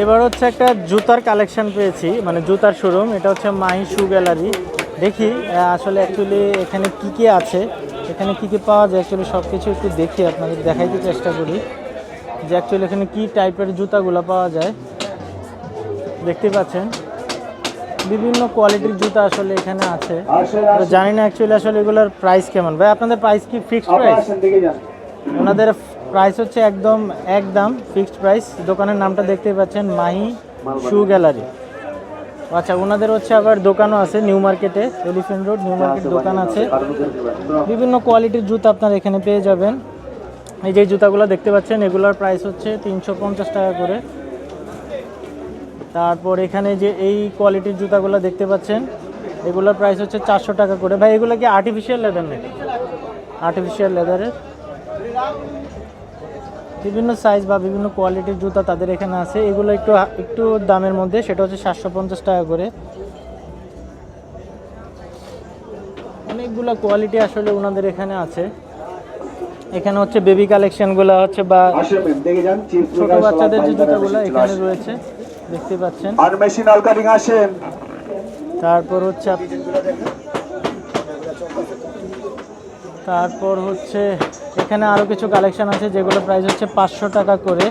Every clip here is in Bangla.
এবার হচ্ছে একটা জুতার কালেকশন পেয়েছি মানে জুতার শোরুম এটা হচ্ছে মাহি শু গ্যালারি দেখি আসলে অ্যাকচুয়ালি এখানে কি কি আছে এখানে কি কি পাওয়া যায় অ্যাকচুয়ালি সব কিছু একটু দেখি আপনাদের দেখাইতে চেষ্টা করি। যে অ্যাকচুয়ালি এখানে কি টাইপের জুতাগুলো পাওয়া যায়। দেখতে পাচ্ছেন বিভিন্ন কোয়ালিটির জুতা আসলে এখানে আছে। জানি না অ্যাকচুয়ালি আসলে এগুলোর প্রাইস কেমন। ভাই আপনাদের প্রাইস কি ফিক্সড প্রাইস ওনাদের প্রাইস হচ্ছে একদম একদম ফিক্সড প্রাইস দোকানের নামটা দেখতেই পাচ্ছেন, মাহি শু গ্যালারি আচ্ছা ওনাদের হচ্ছে আবার দোকানও আছে নিউ মার্কেটে এলিফেন্ট রোড নিউ মার্কেট দোকান আছে। বিভিন্ন কোয়ালিটির জুতো আপনারা এখানে পেয়ে যাবেন। এই যে জুতাগুলো দেখতে পাচ্ছেন, এগুলোর প্রাইস হচ্ছে তিনশো পঞ্চাশ টাকা করে। তারপর এখানে যে এই কোয়ালিটির জুতাগুলো দেখতে পাচ্ছেন, এগুলোর প্রাইস হচ্ছে চারশো টাকা করে। ভাই, এগুলো কি আর্টিফিশিয়াল লেদার নাকি? আর্টিফিশিয়াল লেদারের বিভিন্ন সাইজ বা বিভিন্ন কোয়ালিটির জুতা তাদের এখানে আছে। এগুলো একটু একটু দামের মধ্যে সেটা হচ্ছে সাতশো পঞ্চাশ টাকা করে। অনেকগুলো কোয়ালিটি আসলে ওনাদের এখানে আছে। এখানে হচ্ছে বেবি কালেকশনগুলো হচ্ছে বা ছোট বাচ্চাদের যে জুতাগুলো এখানে রয়েছে দেখতে পাচ্ছেন। আর মেশিন অলকারিং আসেন। তারপর হচ্ছে তারপর হচ্ছে এখানে আরও কিছু কালেকশন আছে, যেগুলো প্রাইস হচ্ছে পাঁচশো টাকা করে।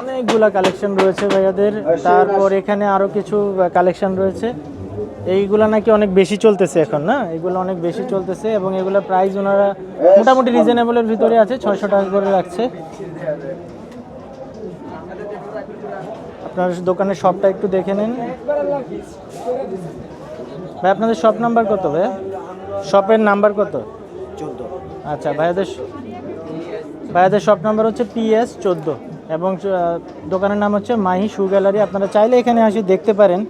অনেকগুলা কালেকশন রয়েছে ভাইয়াদের। তারপর এখানে আরও কিছু কালেকশন রয়েছে। এইগুলো নাকি অনেক বেশি চলতেছে এখন, না? এগুলো অনেক বেশি চলতেছে এবং এগুলো প্রাইস ওনারা মোটামুটি রিজনেবলের ভিতরে আছে, ছয়শো টাকা করে রাখছে। আপনার দোকানের শপটা একটু দেখে নিন। ভাই, আপনাদের শপ নাম্বার কত ভাই শপের নাম্বার কত? আচ্ছা ভাইয়াদের ভাইয়াদের শপ নাম্বার হচ্ছে পিএস চোদ্দ এবং দোকানের নাম হচ্ছে মাহি শু গ্যালারি। আপনারা চাইলে এখানে আসি দেখতে পারেন।